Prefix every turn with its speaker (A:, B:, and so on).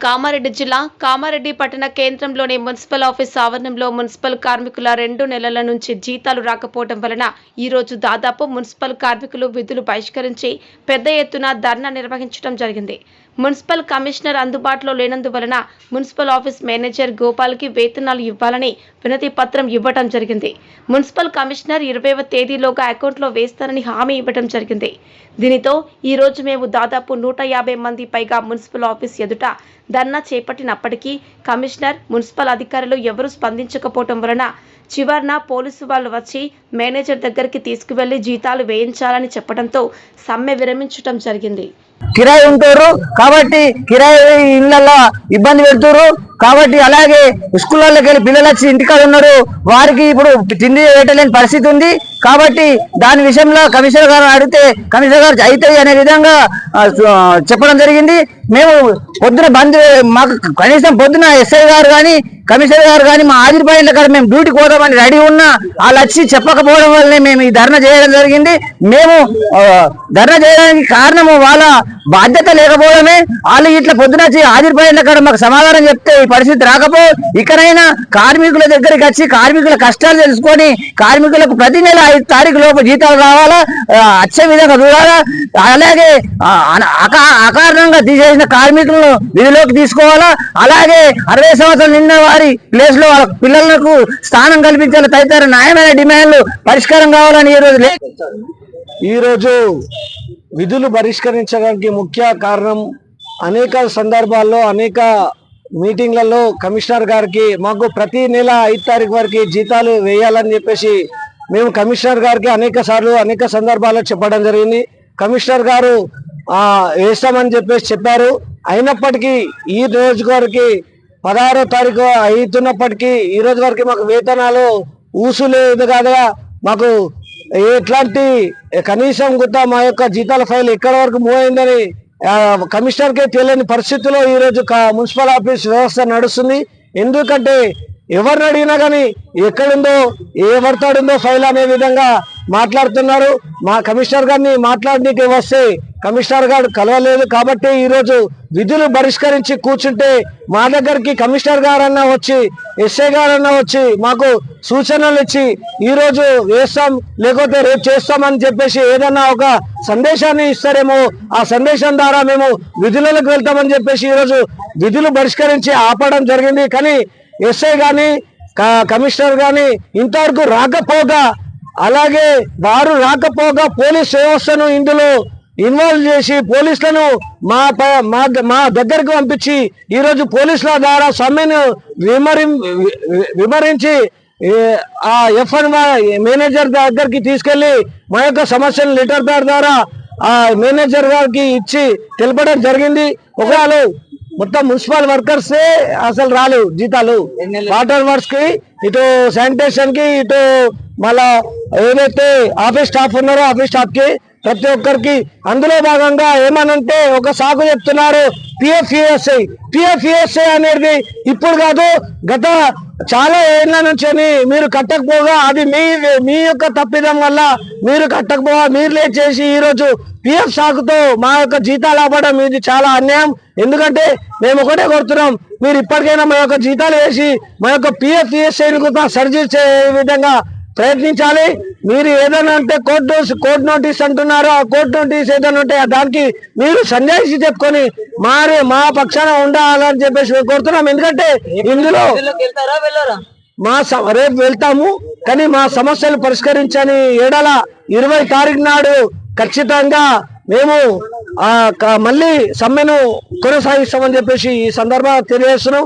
A: కామారెడ్డి జిల్లా కామారెడ్డి పట్టణ కేంద్రంలోని మున్సిపల్ ఆఫీస్ ఆవరణంలో మున్సిపల్ కార్మికుల రెండు నెలల నుంచి జీతాలు రాకపోవడం వలన ఈ రోజు దాదాపు మున్సిపల్ కార్మికులు విధులు బహిష్కరించి పెద్ద ఎత్తున ధర్నా నిర్వహించడం జరిగింది. మున్సిపల్ కమిషనర్ అందుబాటులో లేనందువలన మున్సిపల్ ఆఫీస్ మేనేజర్ గోపాల్కి వేతనాలు ఇవ్వాలని వినతి పత్రం ఇవ్వటం జరిగింది. మున్సిపల్ కమిషనర్ ఇరవైవ తేదీలోగా అకౌంట్లో వేస్తారని హామీ ఇవ్వటం జరిగింది. దీనితో ఈ రోజు మేము దాదాపు నూట యాభై మంది పైగా మున్సిపల్ ఆఫీస్ ఎదుట ధర్నా చేపట్టినప్పటికీ కమిషనర్ మున్సిపల్ అధికారులు ఎవరూ స్పందించకపోవటం వలన చివరన పోలీసు వాళ్ళు వచ్చి మేనేజర్ దగ్గరికి తీసుకువెళ్ళి జీతాలు వేయించాలని చెప్పడంతో సమ్మె విరమించటం జరిగింది.
B: కిరాయి ఉంటారు కాబట్టి కిరాయి ఇళ్ళల్లో ఇబ్బంది పెడుతురు కాబట్టి అలాగే స్కూళ్ళకి వెళ్ళి పిల్లలు వచ్చి ఇంటికాడ ఉన్నారు. వారికి ఇప్పుడు తిండి పెట్టలేని పరిస్థితి ఉంది. కాబట్టి దాని విషయంలో కమిషనర్ గారు అడిగితే కమిషనర్ గారు అవుతాయి అనే విధంగా చెప్పడం జరిగింది. మేము పొద్దున బంద్ మాకు కనీసం పొద్దున ఎస్ఐ గారు కానీ కమిషనర్ గారు కానీ మా ఆదిరిపోయిన కాడ మేము డ్యూటీకి పోదామని రెడీ ఉన్నా వాళ్ళు వచ్చి చెప్పకపోవడం వల్లనే మేము ఈ ధర్నా చేయడం జరిగింది. మేము ధర్నా చేయడానికి కారణము వాళ్ళ బాధ్యత లేకపోవడమే. వాళ్ళు ఇట్లా పొద్దున వచ్చి ఆదిరిపోయిన కాడ మాకు సమాధానం చెప్తే ఈ పరిస్థితి రాకపో ఇకనైనా కార్మికుల దగ్గరికి వచ్చి కార్మికుల కష్టాలు తెలుసుకొని కార్మికులకు ప్రతి నెల ఐదు తారీఖు లోపు జీతాలు రావాలా ఆ, వచ్చే విధంగా చూడాలా. అలాగే అకారణంగా తీసేసిన కార్మికులను విధిలోకి తీసుకోవాలా. అలాగే అరవై సంవత్సరాలు నిన్న వారి ప్లేస్లో వాళ్ళ పిల్లలకు స్థానం కల్పించాలి. తదితర న్యాయమైన డిమాండ్లు పరిష్కారం కావాలని ఈ రోజు
C: ఈరోజు విధులు పరిష్కరించడానికి ముఖ్య కారణం అనేక సందర్భాల్లో అనేక మీటింగ్లలో కమిషనర్ గారికి మాకు ప్రతి నెల ఐదు తారీఖు వరకు జీతాలు వేయాలని చెప్పేసి మేము కమిషనర్ గారికి అనేక సార్లు అనేక సందర్భాల్లో చెప్పడం జరిగింది. కమిషనర్ గారు వేస్తామని చెప్పేసి చెప్పారు. అయినప్పటికీ ఈ రోజు గారికి పదహారో తారీఖు అవుతున్నప్పటికీ ఈ రోజు వరకు మాకు వేతనాలు ఊసు లేదు కదా మాకు ఎట్లాంటి కనీసం గుత్త మా యొక్క జీతాల ఫైల్ ఎక్కడ వరకు మూవ్ అయిందని కమిషనర్కే తెలియని పరిస్థితిలో ఈ రోజు మున్సిపల్ ఆఫీస్ వ్యవస్థ నడుస్తుంది. ఎందుకంటే ఎవరిని అడిగినా కానీ ఎక్కడుందో ఏ పడతాడుందో ఫైల్ అనే విధంగా మాట్లాడుతున్నారు. మా కమిషనర్ గారిని మాట్లాడడానికి వస్తే కమిషనర్ గారు కలవలేదు కాబట్టి ఈరోజు విధులు బహిష్కరించి కూర్చుంటే మా దగ్గరికి కమిషనర్ గారన్నా వచ్చి ఎస్ఐ గారన్నా వచ్చి మాకు సూచనలు ఇచ్చి ఈరోజు వేస్తాం లేకపోతే రేపు చేస్తామని చెప్పేసి ఏదన్నా ఒక సందేశాన్ని ఇస్తారేమో ఆ సందేశం ద్వారా మేము విధులకు వెళ్తామని చెప్పేసి ఈరోజు విధులు బహిష్కరించి ఆపడం జరిగింది. కానీ ఎస్ఐ కానీ క- కమిషనర్ కానీ ఇంతవరకు రాకపోగా అలాగే వారు రాకపోగా పోలీస్ వ్యవస్థను ఇందులో ఇన్వాల్వ్ చేసి పోలీసులను మా మా మా దగ్గరకు పంపించి ఈ రోజు పోలీసుల ద్వారా సమ్మెను విమరి వి- వి- వివరించి ఏ, ఆ ఎఫ్ఎన్ మేనేజర్ దగ్గరికి తీసుకెళ్ళి మా యొక్క సమస్యను లెటర్ ద్వారా ఆ మేనేజర్ గారికి ఇచ్చి తెలపడం జరిగింది. ఒకవేళ మొత్తం మున్సిపల్ వర్కర్స్ అసలు రాలేవు జీతాలు. వాటర్ వర్క్స్కి ఇటు శానిటేషన్కి ఇటు మళ్ళా ఏదైతే ఆఫీస్ స్టాఫ్ ఉన్నారో ఆఫీస్ స్టాఫ్కి ప్రతి ఒక్కరికి అందులో భాగంగా ఏమనంటే ఒక సాగు చెప్తున్నారు పిఎఫ్ఈఎస్ఐ. పిఎఫ్ఈఎస్ఐ అనేది ఇప్పుడు కాదు గత చాలా ఏళ్ళ నుంచి మీరు కట్టకపోగా అది మీ మీ యొక్క తప్పిదం వల్ల మీరు కట్టకపోగా మీరు లేట్ చేసి ఈరోజు పిఎఫ్ సాకుతో మా యొక్క జీతాలు ఆపడం ఇది చాలా అన్యాయం. ఎందుకంటే మేము ఒకటే కొడుతున్నాం మీరు ఇప్పటికైనా మా యొక్క జీతాలు వేసి మా యొక్క పిఎఫ్ ఈఎస్ఐని కూడా సర్జీ విధంగా ప్రయత్నించాలి. మీరు ఏదైనా అంటే కోర్టు కోర్టు నోటీస్ అంటున్నారో. ఆ కోర్టు నోటీస్ ఏదైనా ఉంటే దానికి మీరు సంజాయిషి చెప్పుకొని మారి మా పక్షాన ఉండాలని చెప్పేసి మేము కోరుతున్నాం. ఎందుకంటే ఇందులో మా స- రేపు వెళ్తాము. కానీ మా సమస్యలు పరిష్కరించని ఏడల ఇరవై తారీఖు నాడు ఖచ్చితంగా మేము మళ్ళీ సమ్మెను కొనసాగిస్తామని చెప్పేసి ఈ సందర్భంగా తెలియజేస్తున్నాం.